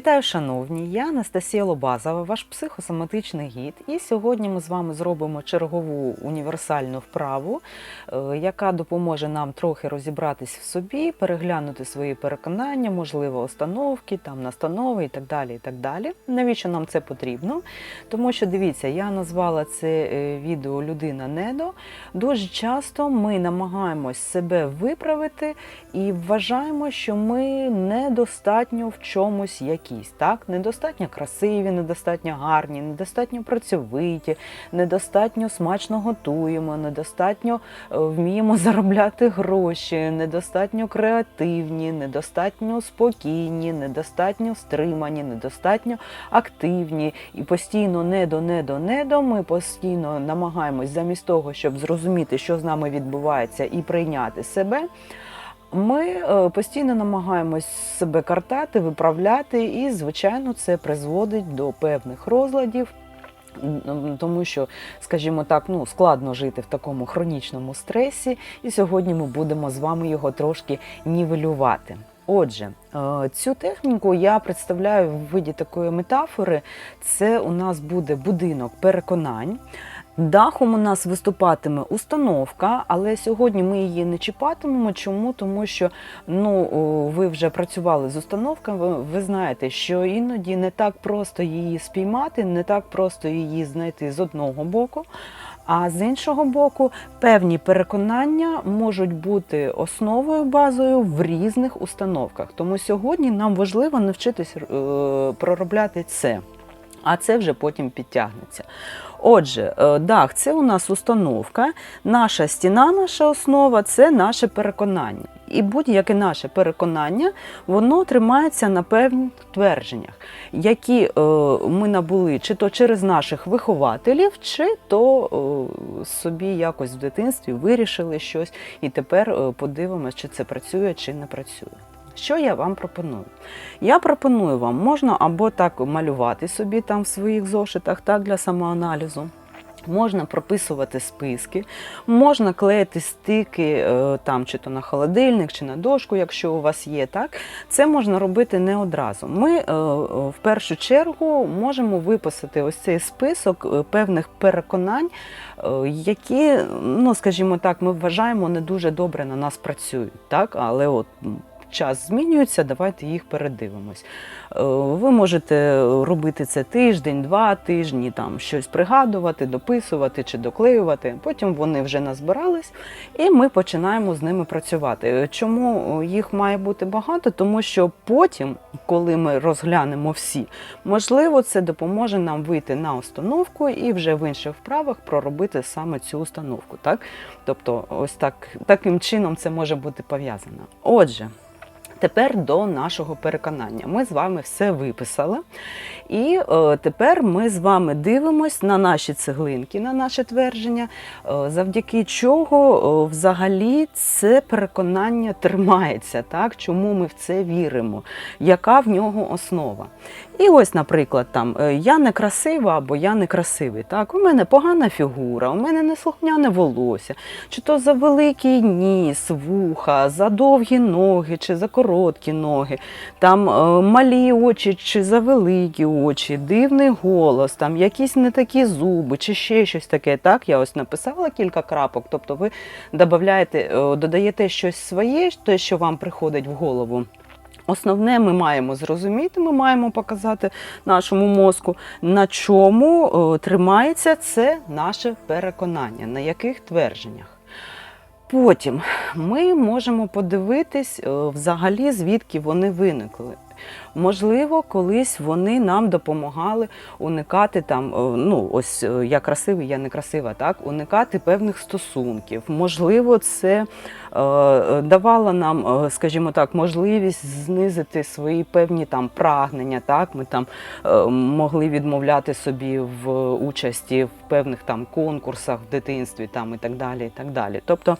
Вітаю, шановні! Я Анастасія Лобазова, ваш психосоматичний гід. І сьогодні ми з вами зробимо чергову універсальну вправу, е, яка допоможе нам трохи розібратись в собі, переглянути свої переконання, можливо, установки, там настанови і так далі. і так далі. Навіщо нам це потрібно? Тому що дивіться, я назвала це е, відео Людина недо. Дуже часто ми намагаємось себе виправити і вважаємо, що ми недостатньо в чомусь якісь, так? Недостатньо красиві, недостатньо гарні, недостатньо працьовиті, недостатньо смачно готуємо, недостатньо е, вміємо заробляти гроші, недостатньо креативні, недостатньо спокійні, недостатньо стримані, недостатньо активні і постійно недо, недо, недо. Ми постійно намагаємось замість того, щоб зрозуміти, що з нами відбувається, і прийняти себе. Ми е, постійно намагаємось себе картати, виправляти, і, звичайно, це призводить до певних розладів. Тому що, скажімо так, ну складно жити в такому хронічному стресі, і сьогодні ми будемо з вами його трошки нівелювати. Отже, е, цю техніку я представляю в виді такої метафори. Це у нас буде будинок переконань. Дахом у нас виступатиме установка, але сьогодні ми її не чіпатимемо. Чому? Тому що ну, ви вже працювали з установками, ви, знаєте, що іноді не так просто її спіймати, не так просто її знайти з одного боку. А з іншого боку, певні переконання можуть бути основою базою в різних установках. Тому сьогодні нам важливо навчитись е, проробляти це, а це вже потім підтягнеться. Отже, е, дах це у нас установка, наша стіна, наша основа це наше переконання. І будь-яке наше переконання, воно тримається на певних твердженнях, які е, ми набули чи то через наших вихователів, чи то е, собі якось в дитинстві вирішили щось, і тепер подивимося, чи це працює, чи не працює. Що я вам пропоную? Я пропоную вам, можна або так малювати собі там в своїх зошитах, так для самоаналізу. Можна прописувати списки, можна клеїти стики е, там, чи то на холодильник, чи на дошку, якщо у вас є. Так? Це можна робити не одразу. Ми е, е, в першу чергу можемо виписати ось цей список певних переконань, які, ну, скажімо так, ми вважаємо не дуже добре на нас працюють. Так? Але от час змінюється, давайте їх передивимось. Е, Ви можете робити це тиждень, два тижні, там щось пригадувати, дописувати чи доклеювати. Потім вони вже назбирались, і ми починаємо з ними працювати. Е, Чому їх має бути багато? Тому що потім, коли ми розглянемо всі, можливо, це допоможе нам вийти на установку і вже в інших вправах проробити саме цю установку. Так? Тобто, ось так, таким чином це може бути пов'язано. Отже. Тепер до нашого переконання. Ми з вами все виписали. І е, тепер ми з вами дивимось на наші цеглинки, на наше твердження, е, завдяки чого е, взагалі це переконання тримається, так? чому ми в це віримо, яка в нього основа. І ось, наприклад, там е, я не красива або я не красивий. Так? У мене погана фігура, у мене неслухняне волосся, чи то за великий ніс, вуха, за довгі ноги, чи за короткі ноги, там е, малі очі чи за великі очі, дивний голос, там якісь не такі зуби, чи ще щось таке. Так, я ось написала кілька крапок. Тобто ви додаєте, е, додаєте щось своє, те, що вам приходить в голову. Основне, ми маємо зрозуміти, ми маємо показати нашому мозку, на чому е, тримається це наше переконання, на яких твердженнях. Потім ми можемо подивитись е, взагалі, звідки вони виникли. Можливо, колись вони нам допомагали уникати там, е, ну ось е, я красивий, я не красива, так, уникати певних стосунків. Можливо, це е, давало нам, е, скажімо так, можливість знизити свої певні там прагнення. Так, ми там е, могли відмовляти собі в участі в певних там конкурсах в дитинстві, там і так далі. І так далі. Тобто,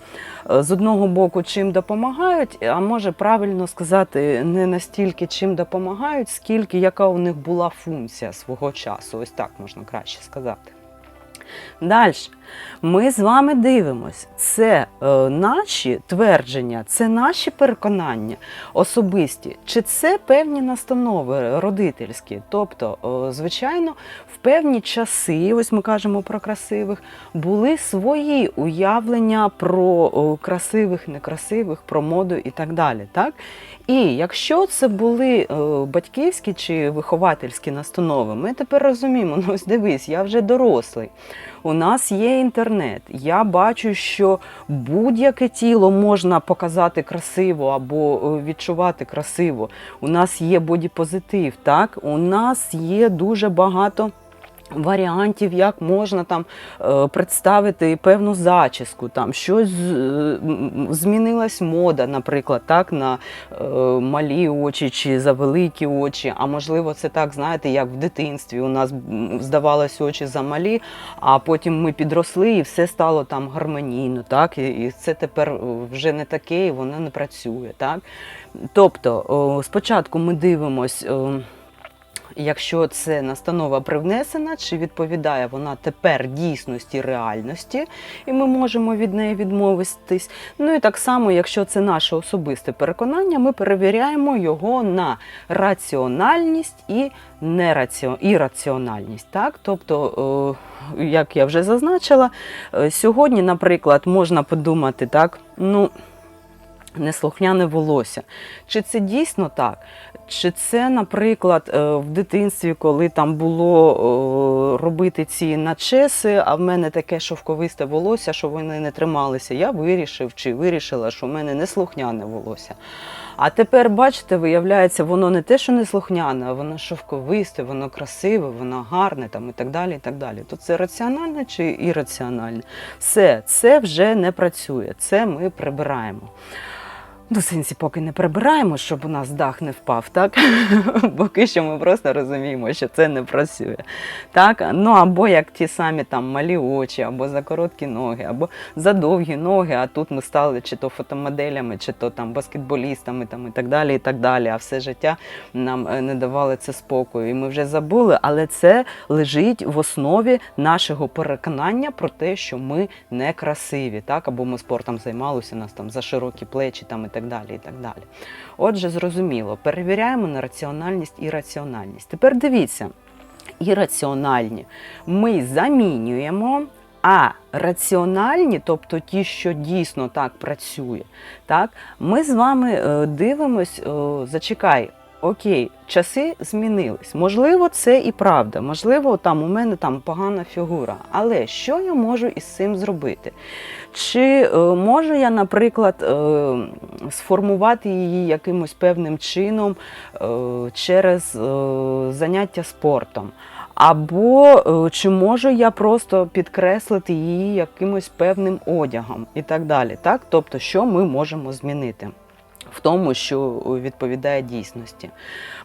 з одного боку, чим допомагають, а може правильно сказати, не настільки чим допомагають, скільки яка у них була функція свого часу. Ось так можна краще сказати. Далі, Ми з вами дивимось. Це е, наші твердження, це наші переконання особисті, чи це певні настанови родительські. Тобто, е, звичайно, в певні часи, ось ми кажемо про красивих, були свої уявлення про е, красивих, некрасивих, про моду і так далі. Так? І якщо це були е, батьківські чи виховательські настанови, ми тепер розуміємо, ну ось дивись, я вже дорослий. У нас є інтернет. Я бачу, що будь-яке тіло можна показати красиво або е, відчувати красиво. У нас є бодіпозитив, так? У нас є дуже багато. Варіантів, як можна там е, представити певну зачіску, там щось е, змінилась мода, наприклад, так на е, малі очі чи за великі очі. А можливо, це так, знаєте, як в дитинстві у нас здавалось очі замалі, а потім ми підросли і все стало там гармонійно, так і, це тепер вже не таке, і воно не працює. Так? Тобто, спочатку ми дивимось. Якщо це настанова привнесена, чи відповідає вона тепер дійсності реальності, і ми можемо від неї відмовитись. Ну і так само, якщо це наше особисте переконання, ми перевіряємо його на раціональність і нераціо... ірраціональність. Так? Тобто, е, як я вже зазначила, е, сьогодні, наприклад, можна подумати так, ну. Неслухняне волосся. Чи це дійсно так? Чи це, наприклад, е, в дитинстві, коли там було робити ці начеси, а в мене таке шовковисте волосся, що вони не трималися, я вирішив чи вирішила, що в мене неслухняне волосся. А тепер, бачите, виявляється, воно не те, що неслухняне, а воно шовковисте, воно красиве, воно гарне там, і так далі. і так далі. То це раціональне чи ірраціональне? Все, це вже не працює, це ми прибираємо. Ну, сенсі, поки не прибираємо, щоб у нас дах не впав, так? Поки що ми просто розуміємо, що це не працює. Так? Ну або як ті самі там малі очі, або за короткі ноги, або за довгі ноги, а тут ми стали чи то фотомоделями, чи то там баскетболістами там, і так далі, і так далі. А все життя нам е, не давали це спокою. І ми вже забули, але це лежить в основі нашого переконання про те, що ми не красиві, так? або ми спортом займалися, у нас там за широкі плечі там, і так далі. і так далі. Отже, зрозуміло, перевіряємо на раціональність і раціональність. Тепер дивіться, ірраціональні ми замінюємо. А раціональні, тобто ті, що дійсно так працює, так, ми з вами е, дивимось, е, зачекай, окей, часи змінились. Можливо, це і правда. Можливо, там у мене там погана фігура. Але що я можу із цим зробити? Чи е, можу я, наприклад, е, сформувати її якимось певним чином е, через заняття спортом? Або чи можу я просто підкреслити її якимось певним одягом і так далі. Так? Тобто, що ми можемо змінити? В тому, що відповідає дійсності.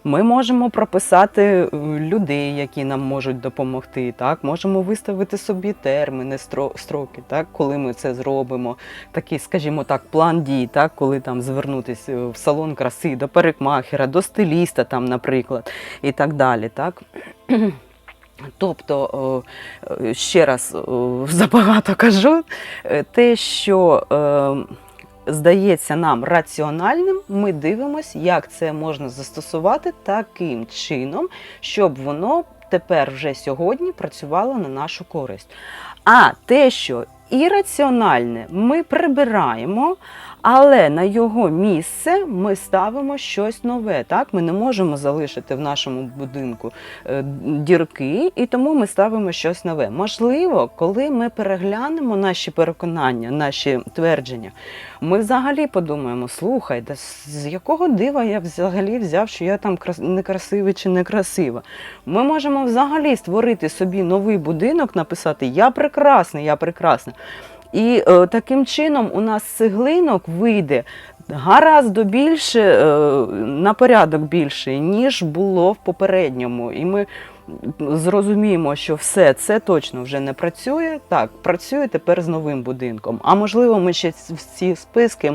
Ми можемо прописати е, людей, які нам можуть допомогти. Так? Можемо виставити собі терміни, стро- строки, так? коли ми це зробимо. Такий, скажімо так, план дій, так? коли там звернутися в салон краси, до парикмахера, до стиліста, там, наприклад, і так далі. Так? Тобто, е, е, ще раз е, забагато кажу, е, те, що е, здається нам раціональним, ми дивимося, як це можна застосувати таким чином, щоб воно тепер вже сьогодні працювало на нашу користь. А те, що ірраціональне, ми прибираємо, але на його місце ми ставимо щось нове. Так? Ми не можемо залишити в нашому будинку е, дірки, і тому ми ставимо щось нове. Можливо, коли ми переглянемо наші переконання, наші твердження, ми взагалі подумаємо: слухай, да з якого дива я взагалі взяв, що я там крас- некрасивий чи некрасива. Ми можемо взагалі створити собі новий будинок, написати Я прекрасний, я прекрасна. І е, таким чином у нас цеглинок вийде гаразд більше, е, на порядок більше, ніж було в попередньому. І ми зрозуміємо, що все це точно вже не працює. Так, працює тепер з новим будинком. А можливо, ми ще в ці списки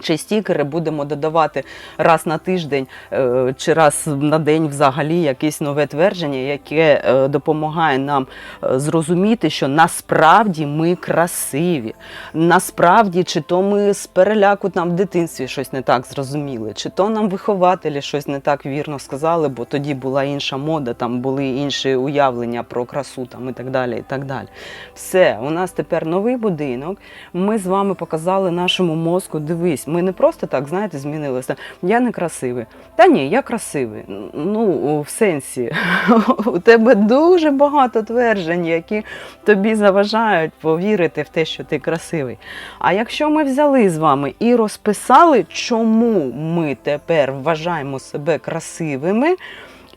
Чи стікери будемо додавати раз на тиждень е, чи раз на день взагалі якесь нове твердження, яке е, допомагає нам е, зрозуміти, що насправді ми красиві. Насправді, чи то ми з переляку там в дитинстві щось не так зрозуміли, чи то нам вихователі щось не так вірно сказали, бо тоді була інша мода, там були інші уявлення про красу там, і так далі. і так далі. Все, у нас тепер новий будинок. Ми з вами показали нашому мозку, дивись, ми не просто так, знаєте, змінилися. Я не красивий. Та ні, я красивий. Ну, в сенсі, у тебе дуже багато тверджень, які тобі заважають повірити в те, що ти красивий. А якщо ми взяли з вами і розписали, чому ми тепер вважаємо себе красивими.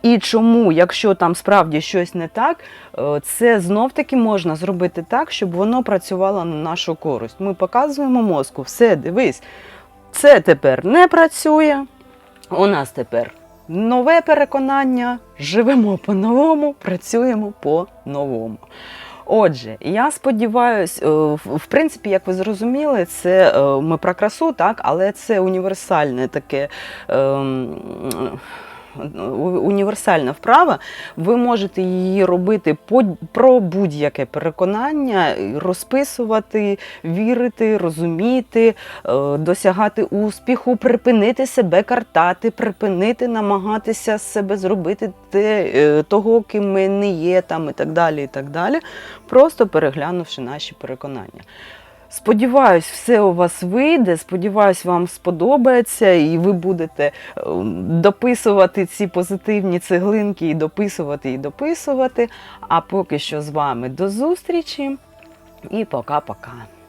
І чому, якщо там справді щось не так, е, це знов таки можна зробити так, щоб воно працювало на нашу користь. Ми показуємо мозку, все, дивись, це тепер не працює. У нас тепер нове переконання, живемо по-новому, працюємо по-новому. Отже, я сподіваюся, в принципі, як ви зрозуміли, це е, ми про красу, так, але це універсальне таке. Універсальна вправа, ви можете її робити про будь-яке переконання, розписувати, вірити, розуміти, е, досягати успіху, припинити себе картати, припинити намагатися себе зробити те, е, того, ким ми не є, там і так далі. і так далі, Просто переглянувши наші переконання. Сподіваюсь, все у вас вийде. Сподіваюсь, вам сподобається, і ви будете е, дописувати ці позитивні цеглинки і дописувати, і дописувати. А поки що з вами до зустрічі і пока-пока.